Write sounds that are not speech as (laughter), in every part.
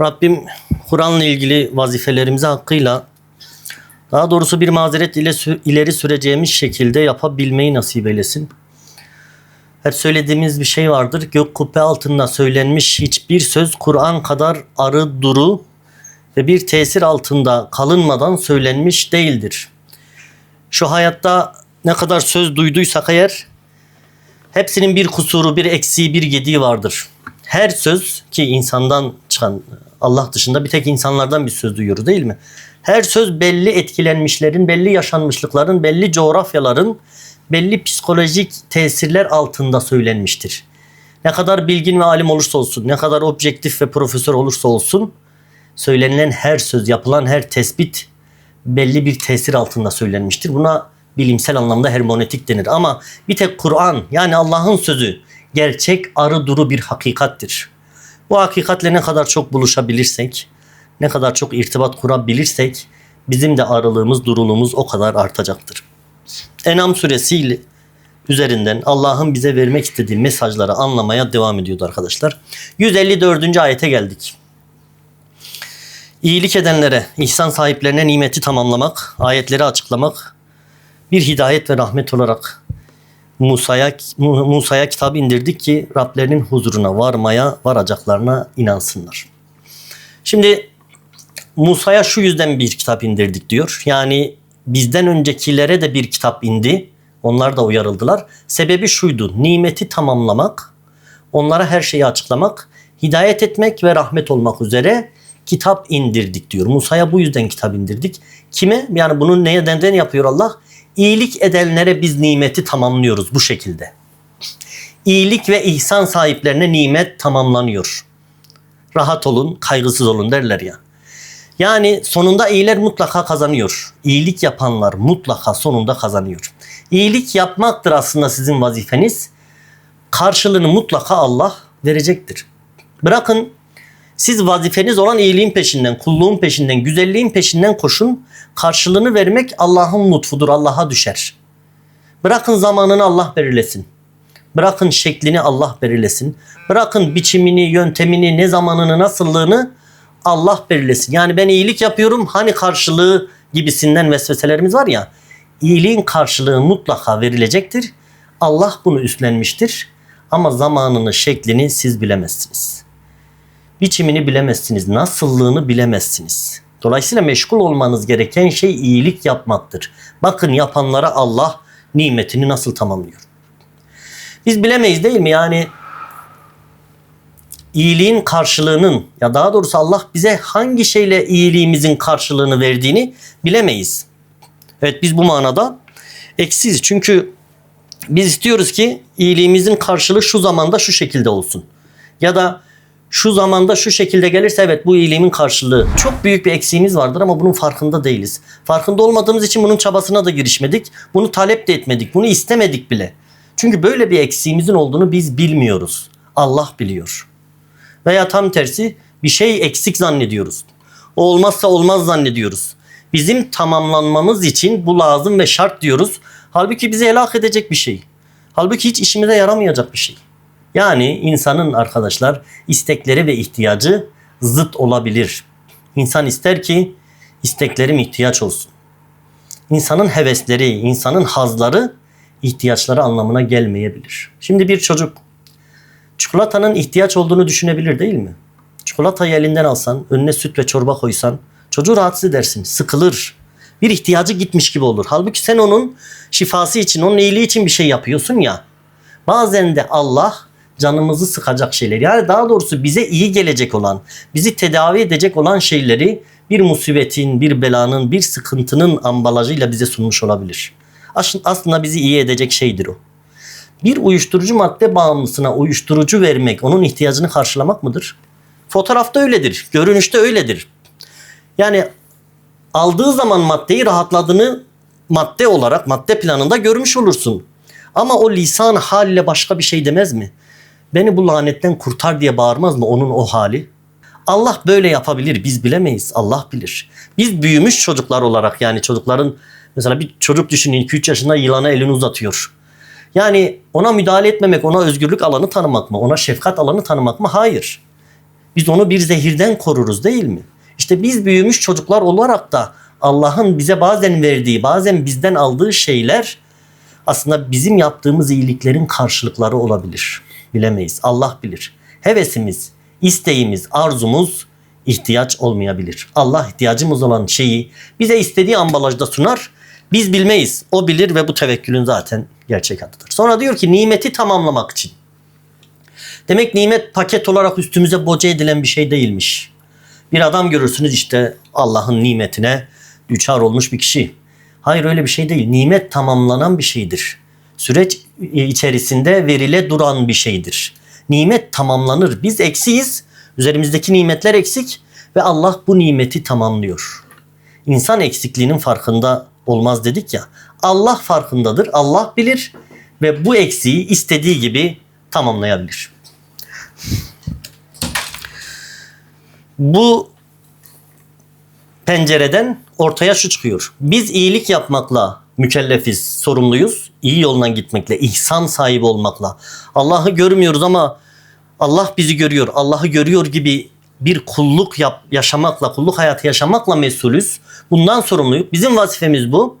Rabbim Kur'an'la ilgili vazifelerimizi hakkıyla daha doğrusu bir mazeret ile ileri süreceğimiz şekilde yapabilmeyi nasip eylesin. Hep söylediğimiz bir şey vardır. Gök kubbe altında söylenmiş hiçbir söz Kur'an kadar arı duru ve bir tesir altında kalınmadan söylenmiş değildir. Şu hayatta ne kadar söz duyduysak eğer hepsinin bir kusuru, bir eksiği, bir gediği vardır. Her söz ki insandan çıkan Allah dışında bir tek insanlardan bir söz duyuyoruz değil mi? Her söz belli etkilenmişlerin, belli yaşanmışlıkların, belli coğrafyaların, belli psikolojik tesirler altında söylenmiştir. Ne kadar bilgin ve alim olursa olsun, ne kadar objektif ve profesör olursa olsun, söylenilen her söz, yapılan her tespit belli bir tesir altında söylenmiştir. Buna bilimsel anlamda hermonetik denir. Ama bir tek Kur'an yani Allah'ın sözü gerçek arı duru bir hakikattir. Bu hakikatle ne kadar çok buluşabilirsek, ne kadar çok irtibat kurabilirsek bizim de arılığımız, duruluğumuz o kadar artacaktır. Enam suresiyle üzerinden Allah'ın bize vermek istediği mesajları anlamaya devam ediyordu arkadaşlar. 154. ayete geldik. İyilik edenlere, ihsan sahiplerine nimeti tamamlamak, ayetleri açıklamak bir hidayet ve rahmet olarak Musa'ya Mu- Musa'ya kitap indirdik ki Rablerinin huzuruna varmaya, varacaklarına inansınlar. Şimdi Musa'ya şu yüzden bir kitap indirdik diyor. Yani bizden öncekilere de bir kitap indi. Onlar da uyarıldılar. Sebebi şuydu. Nimeti tamamlamak, onlara her şeyi açıklamak, hidayet etmek ve rahmet olmak üzere kitap indirdik diyor. Musa'ya bu yüzden kitap indirdik. Kime? Yani bunu neden yapıyor Allah? İyilik edenlere biz nimeti tamamlıyoruz bu şekilde. İyilik ve ihsan sahiplerine nimet tamamlanıyor. Rahat olun, kaygısız olun derler ya. Yani sonunda iyiler mutlaka kazanıyor. İyilik yapanlar mutlaka sonunda kazanıyor. İyilik yapmaktır aslında sizin vazifeniz. Karşılığını mutlaka Allah verecektir. Bırakın siz vazifeniz olan iyiliğin peşinden, kulluğun peşinden, güzelliğin peşinden koşun. Karşılığını vermek Allah'ın lütfudur, Allah'a düşer. Bırakın zamanını Allah belirlesin. Bırakın şeklini Allah belirlesin. Bırakın biçimini, yöntemini, ne zamanını, nasıllığını Allah belirlesin. Yani ben iyilik yapıyorum hani karşılığı gibisinden vesveselerimiz var ya. İyiliğin karşılığı mutlaka verilecektir. Allah bunu üstlenmiştir. Ama zamanını, şeklini siz bilemezsiniz. Biçimini bilemezsiniz, nasıllığını bilemezsiniz. Dolayısıyla meşgul olmanız gereken şey iyilik yapmaktır. Bakın yapanlara Allah nimetini nasıl tamamlıyor. Biz bilemeyiz değil mi? Yani iyiliğin karşılığının ya daha doğrusu Allah bize hangi şeyle iyiliğimizin karşılığını verdiğini bilemeyiz. Evet biz bu manada eksiyiz. Çünkü biz istiyoruz ki iyiliğimizin karşılığı şu zamanda şu şekilde olsun. Ya da şu zamanda şu şekilde gelirse evet bu iyiliğimin karşılığı. Çok büyük bir eksiğimiz vardır ama bunun farkında değiliz. Farkında olmadığımız için bunun çabasına da girişmedik. Bunu talep de etmedik. Bunu istemedik bile. Çünkü böyle bir eksiğimizin olduğunu biz bilmiyoruz. Allah biliyor. Veya tam tersi bir şey eksik zannediyoruz. O olmazsa olmaz zannediyoruz. Bizim tamamlanmamız için bu lazım ve şart diyoruz. Halbuki bizi helak edecek bir şey. Halbuki hiç işimize yaramayacak bir şey. Yani insanın arkadaşlar istekleri ve ihtiyacı zıt olabilir. İnsan ister ki isteklerim ihtiyaç olsun. İnsanın hevesleri, insanın hazları ihtiyaçları anlamına gelmeyebilir. Şimdi bir çocuk çikolatanın ihtiyaç olduğunu düşünebilir değil mi? Çikolatayı elinden alsan, önüne süt ve çorba koysan çocuğu rahatsız edersin, sıkılır. Bir ihtiyacı gitmiş gibi olur. Halbuki sen onun şifası için, onun iyiliği için bir şey yapıyorsun ya. Bazen de Allah canımızı sıkacak şeyler yani daha doğrusu bize iyi gelecek olan, bizi tedavi edecek olan şeyleri bir musibetin, bir belanın, bir sıkıntının ambalajıyla bize sunmuş olabilir. Aslında- bizi iyi edecek şeydir o. Bir uyuşturucu madde bağımlısına uyuşturucu vermek onun ihtiyacını karşılamak mıdır? Fotoğrafta öyledir, görünüşte öyledir. Yani aldığı zaman maddeyi rahatladığını madde olarak madde planında görmüş olursun. Ama o lisan haliyle başka bir şey demez mi? Beni bu lanetten kurtar diye bağırmaz mı onun o hali? Allah böyle yapabilir. Biz bilemeyiz. Allah bilir. Biz büyümüş çocuklar olarak yani çocukların mesela bir çocuk düşünün 2-3 yaşında yılana elini uzatıyor. Yani ona müdahale etmemek, ona özgürlük alanı tanımak mı? Ona şefkat alanı tanımak mı? Hayır. Biz onu bir zehirden koruruz değil mi? İşte biz büyümüş çocuklar olarak da Allah'ın bize bazen verdiği, bazen bizden aldığı şeyler aslında bizim yaptığımız iyiliklerin karşılıkları olabilir. Bilemeyiz. Allah bilir. Hevesimiz, isteğimiz, arzumuz ihtiyaç olmayabilir. Allah ihtiyacımız olan şeyi bize istediği ambalajda sunar. Biz bilmeyiz. O bilir ve bu tevekkülün zaten gerçek adıdır. Sonra diyor ki nimeti tamamlamak için. Demek nimet paket olarak üstümüze boca edilen bir şey değilmiş. Bir adam görürsünüz işte Allah'ın nimetine düçar olmuş bir kişi. Hayır öyle bir şey değil. Nimet tamamlanan bir şeydir. Süreç içerisinde verile duran bir şeydir. Nimet tamamlanır. Biz eksiyiz. Üzerimizdeki nimetler eksik ve Allah bu nimeti tamamlıyor. İnsan eksikliğinin farkında olmaz dedik ya. Allah farkındadır. Allah bilir ve bu eksiği istediği gibi tamamlayabilir. Bu pencereden ortaya şu çıkıyor. Biz iyilik yapmakla mükellefiz, sorumluyuz. İyi yoldan gitmekle, ihsan sahibi olmakla. Allah'ı görmüyoruz ama Allah bizi görüyor. Allah'ı görüyor gibi bir kulluk yap, yaşamakla, kulluk hayatı yaşamakla mesulüz. Bundan sorumluyuz. Bizim vazifemiz bu.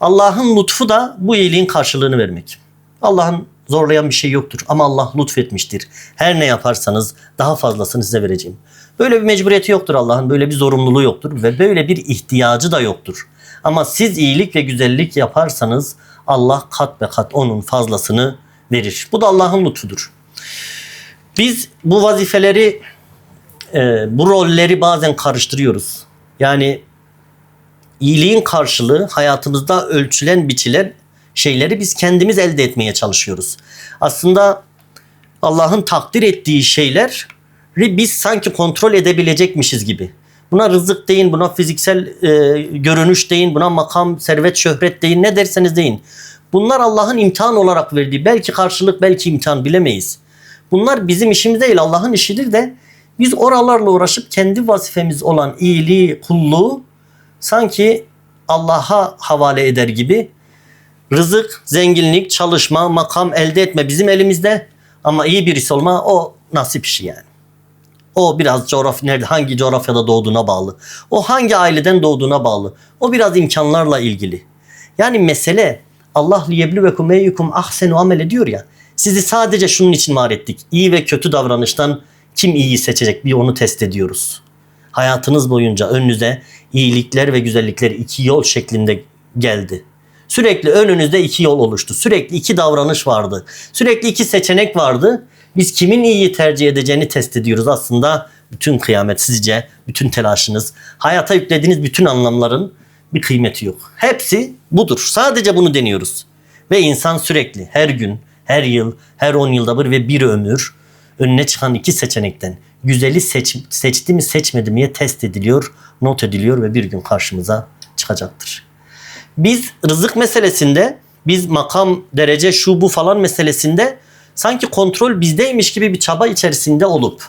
Allah'ın lütfu da bu iyiliğin karşılığını vermek. Allah'ın zorlayan bir şey yoktur ama Allah lütfetmiştir. Her ne yaparsanız daha fazlasını size vereceğim. Böyle bir mecburiyeti yoktur Allah'ın. Böyle bir zorunluluğu yoktur ve böyle bir ihtiyacı da yoktur. Ama siz iyilik ve güzellik yaparsanız Allah kat ve kat onun fazlasını verir. Bu da Allah'ın lütfudur. Biz bu vazifeleri, e, bu rolleri bazen karıştırıyoruz. Yani iyiliğin karşılığı hayatımızda ölçülen, biçilen şeyleri biz kendimiz elde etmeye çalışıyoruz. Aslında Allah'ın takdir ettiği şeyler biz sanki kontrol edebilecekmişiz gibi. Buna rızık deyin, buna fiziksel e, görünüş deyin, buna makam, servet, şöhret deyin, ne derseniz deyin. Bunlar Allah'ın imtihan olarak verdiği, belki karşılık, belki imtihan bilemeyiz. Bunlar bizim işimiz değil, Allah'ın işidir de biz oralarla uğraşıp kendi vazifemiz olan iyiliği, kulluğu sanki Allah'a havale eder gibi rızık, zenginlik, çalışma, makam elde etme bizim elimizde ama iyi birisi olma o nasip işi yani. O biraz coğrafya nerede hangi coğrafyada doğduğuna bağlı. O hangi aileden doğduğuna bağlı. O biraz imkanlarla ilgili. Yani mesele Allah liyebluvekum eyyukum ahsenu amel diyor ya. Sizi sadece şunun için var ettik. İyi ve kötü davranıştan kim iyiyi seçecek bir onu test ediyoruz. Hayatınız boyunca önünüze iyilikler ve güzellikler iki yol şeklinde geldi. Sürekli önünüzde iki yol oluştu. Sürekli iki davranış vardı. Sürekli iki seçenek vardı. Biz kimin iyiyi tercih edeceğini test ediyoruz. Aslında bütün kıyamet sizce, bütün telaşınız, hayata yüklediğiniz bütün anlamların bir kıymeti yok. Hepsi budur. Sadece bunu deniyoruz. Ve insan sürekli her gün, her yıl, her 10 yılda bir ve bir ömür önüne çıkan iki seçenekten güzeli seç, seçti mi seçmedi miye test ediliyor, not ediliyor ve bir gün karşımıza çıkacaktır. Biz rızık meselesinde, biz makam, derece, şu bu falan meselesinde sanki kontrol bizdeymiş gibi bir çaba içerisinde olup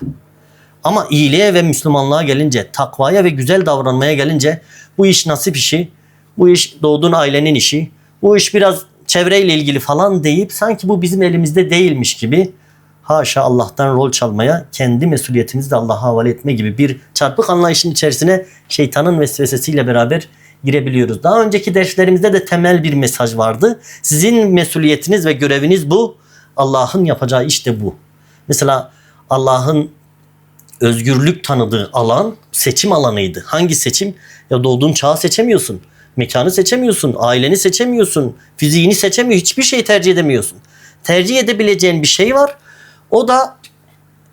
ama iyiliğe ve Müslümanlığa gelince, takvaya ve güzel davranmaya gelince bu iş nasip işi, bu iş doğduğun ailenin işi, bu iş biraz çevreyle ilgili falan deyip sanki bu bizim elimizde değilmiş gibi haşa Allah'tan rol çalmaya, kendi mesuliyetimizi de Allah'a havale etme gibi bir çarpık anlayışın içerisine şeytanın vesvesesiyle beraber girebiliyoruz. Daha önceki derslerimizde de temel bir mesaj vardı. Sizin mesuliyetiniz ve göreviniz bu. Allah'ın yapacağı iş de bu. Mesela Allah'ın özgürlük tanıdığı alan seçim alanıydı. Hangi seçim? Ya doğduğun çağı seçemiyorsun. Mekanı seçemiyorsun. Aileni seçemiyorsun. Fiziğini seçemiyor. Hiçbir şey tercih edemiyorsun. Tercih edebileceğin bir şey var. O da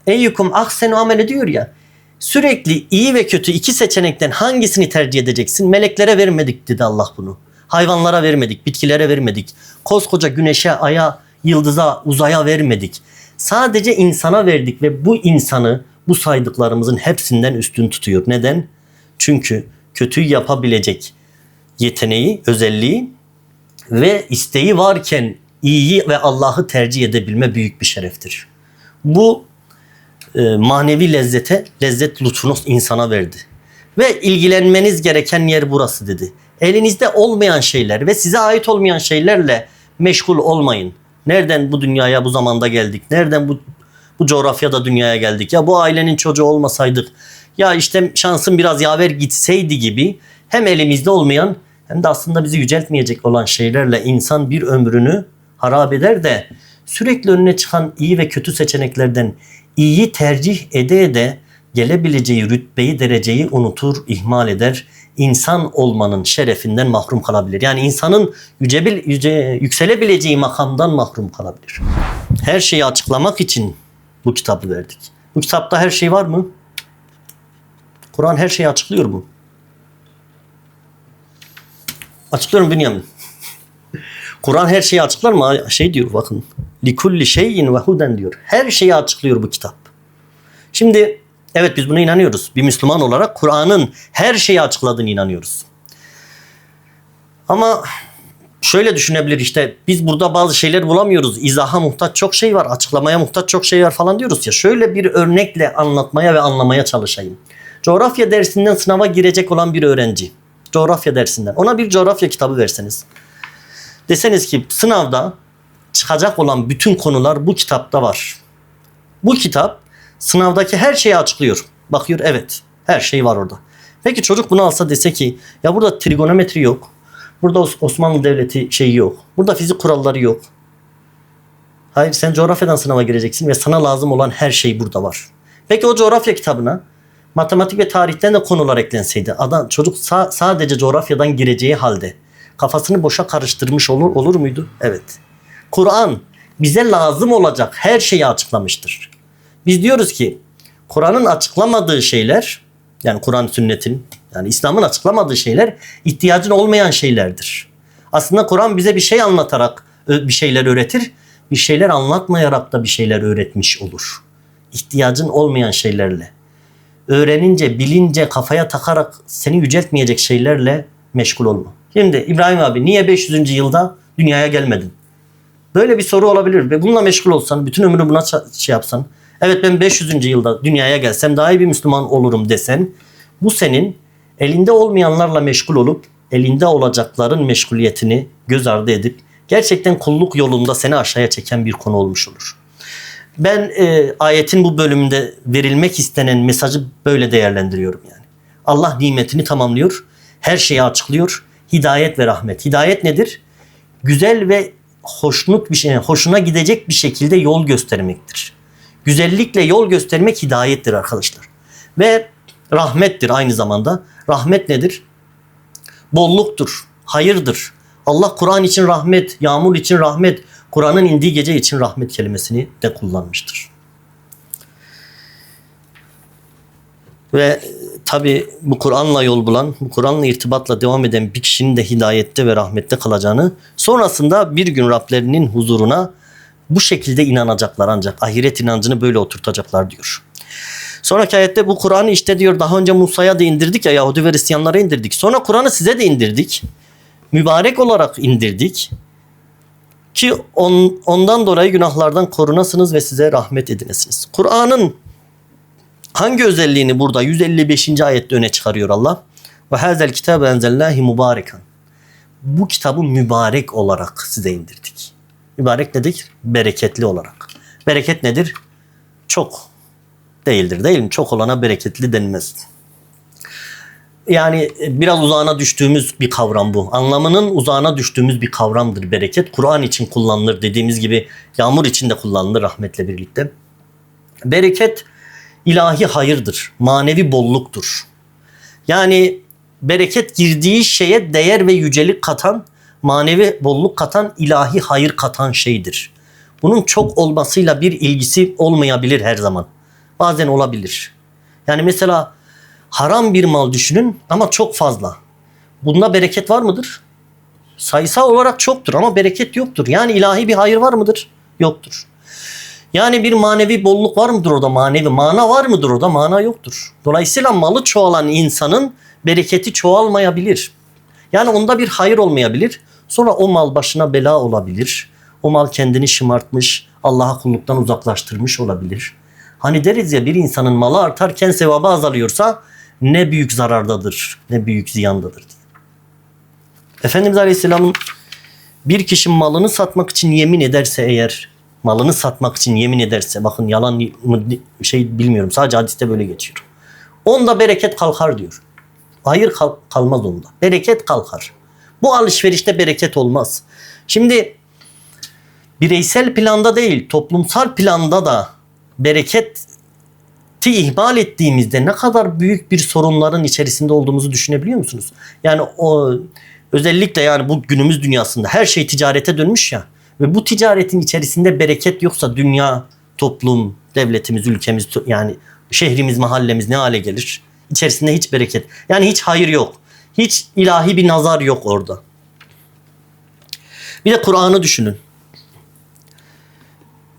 eyyukum ahsenu amel diyor ya. Sürekli iyi ve kötü iki seçenekten hangisini tercih edeceksin? Meleklere vermedik dedi Allah bunu. Hayvanlara vermedik, bitkilere vermedik. Koskoca güneşe, aya, yıldıza, uzaya vermedik. Sadece insana verdik ve bu insanı bu saydıklarımızın hepsinden üstün tutuyor. Neden? Çünkü kötüyü yapabilecek yeteneği, özelliği ve isteği varken iyiyi ve Allah'ı tercih edebilme büyük bir şereftir. Bu e, manevi lezzete, lezzet lütfunu insana verdi. Ve ilgilenmeniz gereken yer burası dedi. Elinizde olmayan şeyler ve size ait olmayan şeylerle meşgul olmayın. Nereden bu dünyaya bu zamanda geldik? Nereden bu bu coğrafyada dünyaya geldik. Ya bu ailenin çocuğu olmasaydık. Ya işte şansın biraz yaver gitseydi gibi hem elimizde olmayan hem de aslında bizi yüceltmeyecek olan şeylerle insan bir ömrünü harap eder de sürekli önüne çıkan iyi ve kötü seçeneklerden iyi tercih ede ede gelebileceği rütbeyi, dereceyi unutur, ihmal eder. İnsan olmanın şerefinden mahrum kalabilir. Yani insanın yücebil, yüce, yükselebileceği makamdan mahrum kalabilir. Her şeyi açıklamak için bu kitabı verdik. Bu kitapta her şey var mı? Kur'an her şeyi açıklıyor mu? Açıklıyorum Bünyamin. (laughs) Kur'an her şeyi açıklar mı? Şey diyor bakın. Likulli şeyin ve huden diyor. Her şeyi açıklıyor bu kitap. Şimdi evet biz buna inanıyoruz. Bir Müslüman olarak Kur'an'ın her şeyi açıkladığını inanıyoruz. Ama şöyle düşünebilir işte biz burada bazı şeyler bulamıyoruz. İzaha muhtaç çok şey var. Açıklamaya muhtaç çok şey var falan diyoruz ya. Şöyle bir örnekle anlatmaya ve anlamaya çalışayım. Coğrafya dersinden sınava girecek olan bir öğrenci. Coğrafya dersinden. Ona bir coğrafya kitabı verseniz. Deseniz ki sınavda çıkacak olan bütün konular bu kitapta var. Bu kitap sınavdaki her şeyi açıklıyor. Bakıyor evet her şey var orada. Peki çocuk bunu alsa dese ki ya burada trigonometri yok. Burada Os- Osmanlı Devleti şeyi yok. Burada fizik kuralları yok. Hayır sen coğrafyadan sınava gireceksin ve sana lazım olan her şey burada var. Peki o coğrafya kitabına matematik ve tarihten de konular eklenseydi. Adam çocuk sa- sadece coğrafyadan gireceği halde kafasını boşa karıştırmış olur olur muydu? Evet. Kur'an bize lazım olacak her şeyi açıklamıştır. Biz diyoruz ki Kur'an'ın açıklamadığı şeyler yani Kur'an sünnetin yani İslam'ın açıklamadığı şeyler ihtiyacın olmayan şeylerdir. Aslında Kur'an bize bir şey anlatarak bir şeyler öğretir. Bir şeyler anlatmayarak da bir şeyler öğretmiş olur. İhtiyacın olmayan şeylerle. Öğrenince, bilince, kafaya takarak seni yüceltmeyecek şeylerle meşgul olma. Şimdi İbrahim abi niye 500. yılda dünyaya gelmedin? Böyle bir soru olabilir ve bununla meşgul olsan, bütün ömrünü buna şey yapsan, evet ben 500. yılda dünyaya gelsem daha iyi bir Müslüman olurum desen, bu senin elinde olmayanlarla meşgul olup elinde olacakların meşguliyetini göz ardı edip gerçekten kulluk yolunda seni aşağıya çeken bir konu olmuş olur. Ben e, ayetin bu bölümünde verilmek istenen mesajı böyle değerlendiriyorum yani. Allah nimetini tamamlıyor, her şeyi açıklıyor. Hidayet ve rahmet. Hidayet nedir? Güzel ve hoşnut bir şey, hoşuna gidecek bir şekilde yol göstermektir. Güzellikle yol göstermek hidayettir arkadaşlar. Ve rahmettir aynı zamanda. Rahmet nedir? Bolluktur, hayırdır. Allah Kur'an için rahmet, yağmur için rahmet, Kur'an'ın indiği gece için rahmet kelimesini de kullanmıştır. Ve tabi bu Kur'an'la yol bulan, bu Kur'an'la irtibatla devam eden bir kişinin de hidayette ve rahmette kalacağını, sonrasında bir gün Rablerinin huzuruna bu şekilde inanacaklar ancak ahiret inancını böyle oturtacaklar diyor. Sonraki ayette bu Kur'an'ı işte diyor daha önce Musa'ya da indirdik ya Yahudi ve Hristiyanlara indirdik. Sonra Kur'an'ı size de indirdik. Mübarek olarak indirdik. Ki on, ondan dolayı günahlardan korunasınız ve size rahmet edinesiniz. Kur'an'ın hangi özelliğini burada 155. ayette öne çıkarıyor Allah? Ve hazel kitabe enzellahi mübarekan. Bu kitabı mübarek olarak size indirdik. Mübarek nedir? Bereketli olarak. Bereket nedir? Çok değildir değil mi? Çok olana bereketli denmez. Yani biraz uzağına düştüğümüz bir kavram bu. Anlamının uzağına düştüğümüz bir kavramdır bereket. Kur'an için kullanılır dediğimiz gibi yağmur için de kullanılır rahmetle birlikte. Bereket ilahi hayırdır, manevi bolluktur. Yani bereket girdiği şeye değer ve yücelik katan, manevi bolluk katan, ilahi hayır katan şeydir. Bunun çok olmasıyla bir ilgisi olmayabilir her zaman. Bazen olabilir. Yani mesela haram bir mal düşünün ama çok fazla. Bunda bereket var mıdır? Sayısal olarak çoktur ama bereket yoktur. Yani ilahi bir hayır var mıdır? Yoktur. Yani bir manevi bolluk var mıdır orada? Manevi mana var mıdır orada? Mana yoktur. Dolayısıyla malı çoğalan insanın bereketi çoğalmayabilir. Yani onda bir hayır olmayabilir. Sonra o mal başına bela olabilir. O mal kendini şımartmış, Allah'a kulluktan uzaklaştırmış olabilir. Hani deriz ya bir insanın malı artarken sevabı azalıyorsa ne büyük zarardadır, ne büyük ziyandadır. Efendimiz Aleyhisselam'ın bir kişi malını satmak için yemin ederse eğer malını satmak için yemin ederse bakın yalan mı şey bilmiyorum sadece hadiste böyle geçiyor. Onda bereket kalkar diyor. Hayır kal- kalmaz onda. Bereket kalkar. Bu alışverişte bereket olmaz. Şimdi bireysel planda değil toplumsal planda da bereketi ihmal ettiğimizde ne kadar büyük bir sorunların içerisinde olduğumuzu düşünebiliyor musunuz? Yani o özellikle yani bu günümüz dünyasında her şey ticarete dönmüş ya ve bu ticaretin içerisinde bereket yoksa dünya, toplum, devletimiz, ülkemiz yani şehrimiz, mahallemiz ne hale gelir? İçerisinde hiç bereket. Yani hiç hayır yok. Hiç ilahi bir nazar yok orada. Bir de Kur'an'ı düşünün.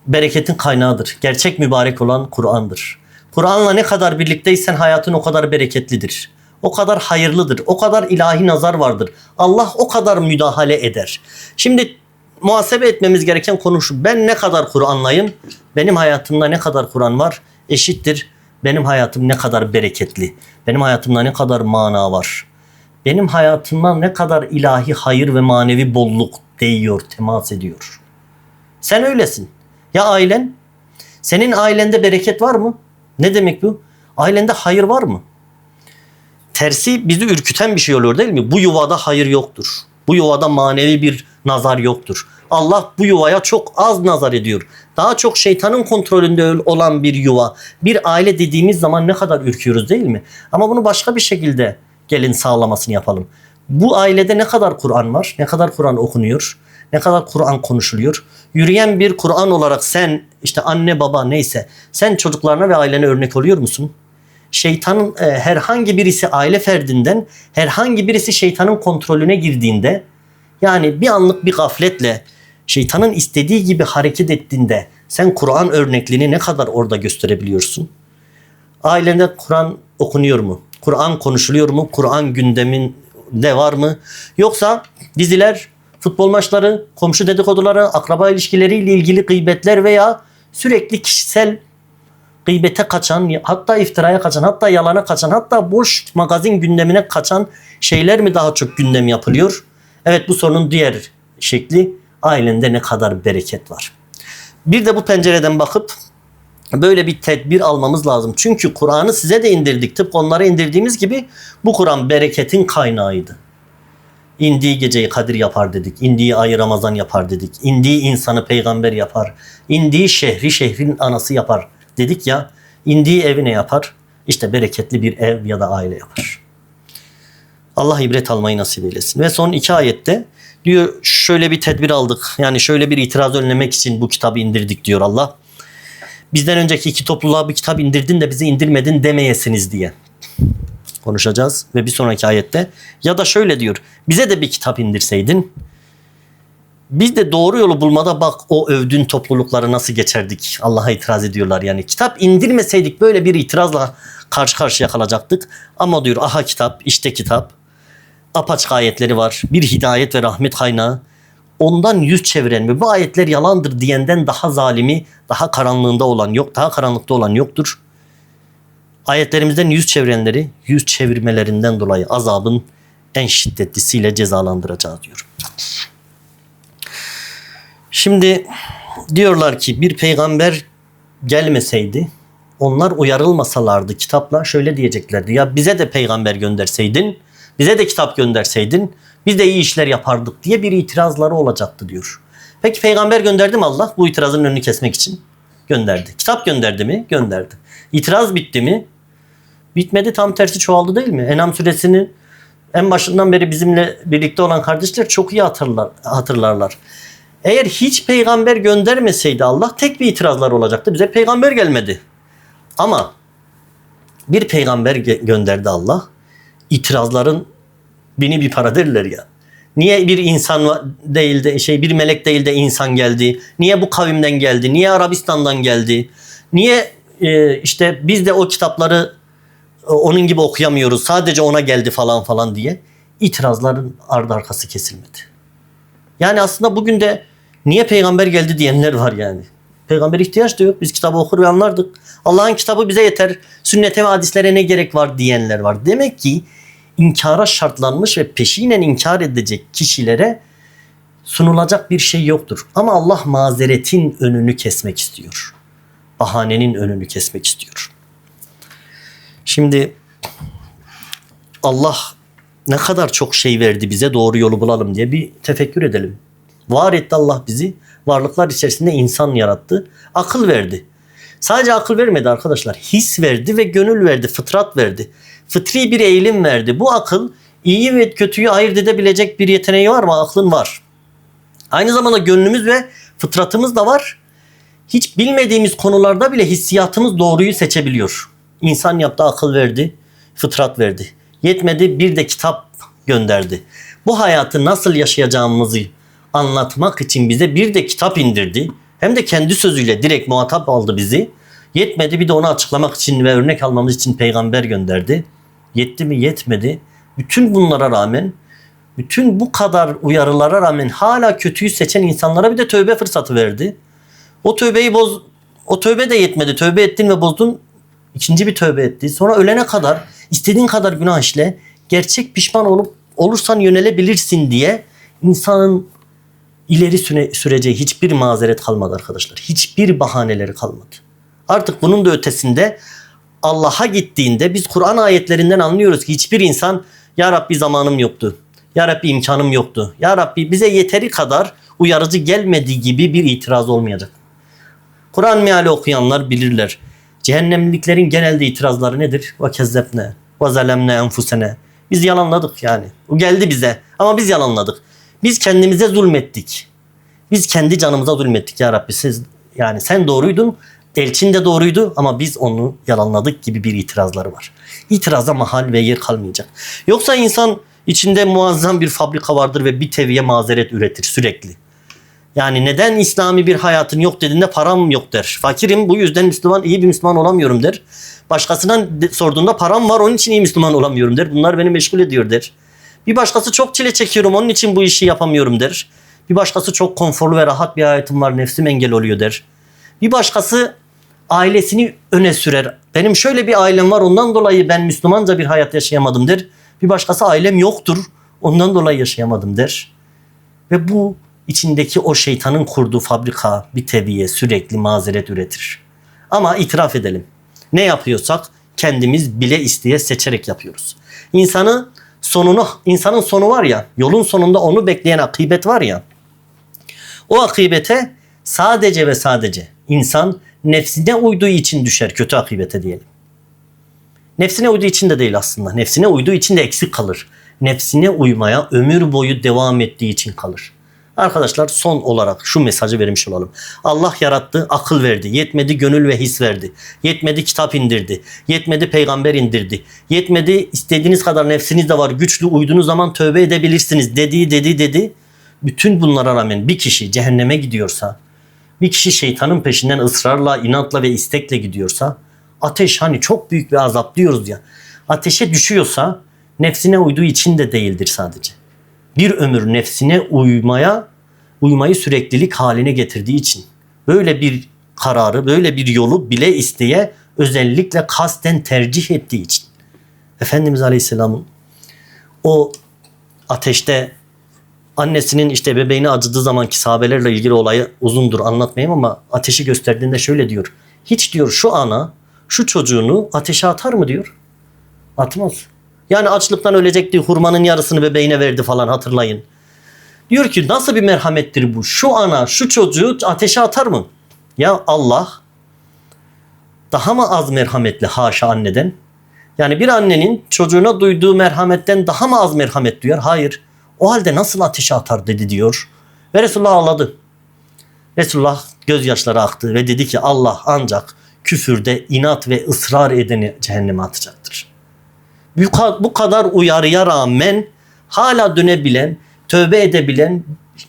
Bereketin kaynağıdır. Gerçek mübarek olan Kur'an'dır. Kur'an'la ne kadar birlikteysen hayatın o kadar bereketlidir. O kadar hayırlıdır. O kadar ilahi nazar vardır. Allah o kadar müdahale eder. Şimdi muhasebe etmemiz gereken konu şu. Ben ne kadar Kur'anlayım? Benim hayatımda ne kadar Kur'an var? Eşittir. Benim hayatım ne kadar bereketli. Benim hayatımda ne kadar mana var. Benim hayatımda ne kadar ilahi hayır ve manevi bolluk değiyor, temas ediyor. Sen öylesin. Ya ailen? Senin ailende bereket var mı? Ne demek bu? Ailende hayır var mı? Tersi bizi ürküten bir şey oluyor değil mi? Bu yuvada hayır yoktur. Bu yuvada manevi bir nazar yoktur. Allah bu yuvaya çok az nazar ediyor. Daha çok şeytanın kontrolünde olan bir yuva. Bir aile dediğimiz zaman ne kadar ürküyoruz değil mi? Ama bunu başka bir şekilde gelin sağlamasını yapalım. Bu ailede ne kadar Kur'an var? Ne kadar Kur'an okunuyor? Ne kadar Kur'an konuşuluyor? Yürüyen bir Kur'an olarak sen işte anne baba neyse sen çocuklarına ve ailene örnek oluyor musun? Şeytanın e, herhangi birisi aile ferdinden herhangi birisi şeytanın kontrolüne girdiğinde yani bir anlık bir gafletle şeytanın istediği gibi hareket ettiğinde sen Kur'an örnekliğini ne kadar orada gösterebiliyorsun? Ailende Kur'an okunuyor mu? Kur'an konuşuluyor mu? Kur'an gündeminde var mı? Yoksa diziler, futbol maçları, komşu dedikoduları, akraba ilişkileriyle ilgili gıybetler veya sürekli kişisel gıybete kaçan, hatta iftiraya kaçan, hatta yalana kaçan, hatta boş magazin gündemine kaçan şeyler mi daha çok gündem yapılıyor? Evet bu sorunun diğer şekli ailende ne kadar bereket var. Bir de bu pencereden bakıp böyle bir tedbir almamız lazım. Çünkü Kur'an'ı size de indirdik. Tıpkı onlara indirdiğimiz gibi bu Kur'an bereketin kaynağıydı. İndiği geceyi Kadir yapar dedik. İndiği ayı Ramazan yapar dedik. İndiği insanı peygamber yapar. İndiği şehri şehrin anası yapar dedik ya. İndiği evi ne yapar? İşte bereketli bir ev ya da aile yapar. Allah ibret almayı nasip eylesin. Ve son iki ayette diyor şöyle bir tedbir aldık. Yani şöyle bir itiraz önlemek için bu kitabı indirdik diyor Allah. Bizden önceki iki topluluğa bir kitap indirdin de bize indirmedin demeyesiniz diye konuşacağız. Ve bir sonraki ayette ya da şöyle diyor. Bize de bir kitap indirseydin biz de doğru yolu bulmada bak o övdüğün toplulukları nasıl geçerdik. Allah'a itiraz ediyorlar yani. Kitap indirmeseydik böyle bir itirazla karşı karşıya kalacaktık. Ama diyor aha kitap işte kitap. Apaçık ayetleri var. Bir hidayet ve rahmet kaynağı. Ondan yüz çeviren ve bu ayetler yalandır diyenden daha zalimi, daha karanlığında olan yok, daha karanlıkta olan yoktur. Ayetlerimizden yüz çevirenleri yüz çevirmelerinden dolayı azabın en şiddetlisiyle cezalandıracağız diyor. Şimdi diyorlar ki bir peygamber gelmeseydi onlar uyarılmasalardı kitapla şöyle diyeceklerdi. Ya bize de peygamber gönderseydin, bize de kitap gönderseydin biz de iyi işler yapardık diye bir itirazları olacaktı diyor. Peki peygamber gönderdi mi Allah bu itirazın önünü kesmek için? Gönderdi. Kitap gönderdi mi? Gönderdi. İtiraz bitti mi? Bitmedi tam tersi çoğaldı değil mi? Enam suresinin en başından beri bizimle birlikte olan kardeşler çok iyi hatırlar, hatırlarlar. Eğer hiç peygamber göndermeseydi Allah tek bir itirazlar olacaktı. Bize peygamber gelmedi. Ama bir peygamber gönderdi Allah. İtirazların bini bir para derler ya. Niye bir insan değil de şey bir melek değil de insan geldi? Niye bu kavimden geldi? Niye Arabistan'dan geldi? Niye e, işte biz de o kitapları e, onun gibi okuyamıyoruz. Sadece ona geldi falan falan diye itirazların ardı arkası kesilmedi. Yani aslında bugün de niye peygamber geldi diyenler var yani. Peygamber ihtiyaç da yok. Biz kitabı okur ve anlardık. Allah'ın kitabı bize yeter. Sünnete ve hadislere ne gerek var diyenler var. Demek ki inkara şartlanmış ve peşinen inkar edecek kişilere sunulacak bir şey yoktur. Ama Allah mazeretin önünü kesmek istiyor. Bahanenin önünü kesmek istiyor. Şimdi Allah ne kadar çok şey verdi bize doğru yolu bulalım diye bir tefekkür edelim. Var etti Allah bizi. Varlıklar içerisinde insan yarattı. Akıl verdi. Sadece akıl vermedi arkadaşlar. His verdi ve gönül verdi. Fıtrat verdi. Fıtri bir eğilim verdi. Bu akıl iyi ve kötüyü ayırt edebilecek bir yeteneği var mı? Aklın var. Aynı zamanda gönlümüz ve fıtratımız da var. Hiç bilmediğimiz konularda bile hissiyatımız doğruyu seçebiliyor. İnsan yaptı akıl verdi, fıtrat verdi. Yetmedi bir de kitap gönderdi. Bu hayatı nasıl yaşayacağımızı anlatmak için bize bir de kitap indirdi. Hem de kendi sözüyle direkt muhatap aldı bizi. Yetmedi bir de onu açıklamak için ve örnek almamız için peygamber gönderdi. Yetti mi yetmedi. Bütün bunlara rağmen bütün bu kadar uyarılara rağmen hala kötüyü seçen insanlara bir de tövbe fırsatı verdi. O tövbeyi boz o tövbe de yetmedi. Tövbe ettin ve bozdun. İkinci bir tövbe etti. Sonra ölene kadar istediğin kadar günah işle. Gerçek pişman olup olursan yönelebilirsin diye insanın ileri süre, süreceği hiçbir mazeret kalmadı arkadaşlar. Hiçbir bahaneleri kalmadı. Artık bunun da ötesinde Allah'a gittiğinde biz Kur'an ayetlerinden anlıyoruz ki hiçbir insan Ya Rabbi zamanım yoktu. Ya Rabbi imkanım yoktu. Ya Rabbi bize yeteri kadar uyarıcı gelmediği gibi bir itiraz olmayacak. Kur'an meali okuyanlar bilirler. Cehennemliklerin genelde itirazları nedir? Ve kezzebne ve zalemne enfusene. Biz yalanladık yani. O geldi bize ama biz yalanladık. Biz kendimize zulmettik. Biz kendi canımıza zulmettik ya Rabbi. Siz yani sen doğruydun, elçin de doğruydu ama biz onu yalanladık gibi bir itirazları var. İtiraza mahal ve yer kalmayacak. Yoksa insan içinde muazzam bir fabrika vardır ve bir teviye mazeret üretir sürekli. Yani neden İslami bir hayatın yok dediğinde param yok der. Fakirim bu yüzden Müslüman iyi bir Müslüman olamıyorum der. Başkasından sorduğunda param var onun için iyi Müslüman olamıyorum der. Bunlar beni meşgul ediyor der. Bir başkası çok çile çekiyorum onun için bu işi yapamıyorum der. Bir başkası çok konforlu ve rahat bir hayatım var nefsim engel oluyor der. Bir başkası ailesini öne sürer. Benim şöyle bir ailem var ondan dolayı ben Müslümanca bir hayat yaşayamadım der. Bir başkası ailem yoktur ondan dolayı yaşayamadım der. Ve bu içindeki o şeytanın kurduğu fabrika bir teviye sürekli mazeret üretir. Ama itiraf edelim. Ne yapıyorsak kendimiz bile isteye seçerek yapıyoruz. İnsanı sonunu insanın sonu var ya yolun sonunda onu bekleyen akıbet var ya o akıbete sadece ve sadece insan nefsine uyduğu için düşer kötü akıbete diyelim. Nefsine uyduğu için de değil aslında. Nefsine uyduğu için de eksik kalır. Nefsine uymaya ömür boyu devam ettiği için kalır. Arkadaşlar son olarak şu mesajı vermiş olalım. Allah yarattı, akıl verdi. Yetmedi gönül ve his verdi. Yetmedi kitap indirdi. Yetmedi peygamber indirdi. Yetmedi istediğiniz kadar nefsiniz de var. Güçlü uyduğunuz zaman tövbe edebilirsiniz. Dedi dedi dedi. Bütün bunlara rağmen bir kişi cehenneme gidiyorsa, bir kişi şeytanın peşinden ısrarla, inatla ve istekle gidiyorsa, ateş hani çok büyük bir azap diyoruz ya. Ateşe düşüyorsa nefsine uyduğu için de değildir sadece bir ömür nefsine uymaya uymayı süreklilik haline getirdiği için böyle bir kararı böyle bir yolu bile isteye özellikle kasten tercih ettiği için Efendimiz Aleyhisselam'ın o ateşte annesinin işte bebeğini acıdığı zamanki sahabelerle ilgili olayı uzundur anlatmayayım ama ateşi gösterdiğinde şöyle diyor. Hiç diyor şu ana şu çocuğunu ateşe atar mı diyor. Atmaz. Yani açlıktan ölecekti hurmanın yarısını bebeğine verdi falan hatırlayın. Diyor ki nasıl bir merhamettir bu? Şu ana şu çocuğu ateşe atar mı? Ya Allah daha mı az merhametli haşa anneden? Yani bir annenin çocuğuna duyduğu merhametten daha mı az merhamet duyar? Hayır. O halde nasıl ateşe atar dedi diyor. Ve Resulullah ağladı. Resulullah gözyaşları aktı ve dedi ki Allah ancak küfürde inat ve ısrar edeni cehenneme atacaktır. Bu ka- bu kadar uyarıya rağmen hala dönebilen, tövbe edebilen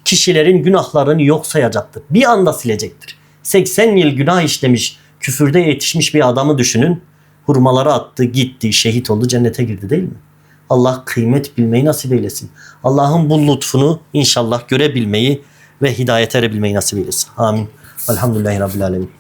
kişilerin günahlarını yok sayacaktır. Bir anda silecektir. 80 yıl günah işlemiş, küfürde yetişmiş bir adamı düşünün. Hurmaları attı, gitti, şehit oldu, cennete girdi değil mi? Allah kıymet bilmeyi nasip eylesin. Allah'ın bu lütfunu inşallah görebilmeyi ve hidayete erebilmeyi nasip eylesin. Amin. Velhamdülillahi Rabbil Alemin.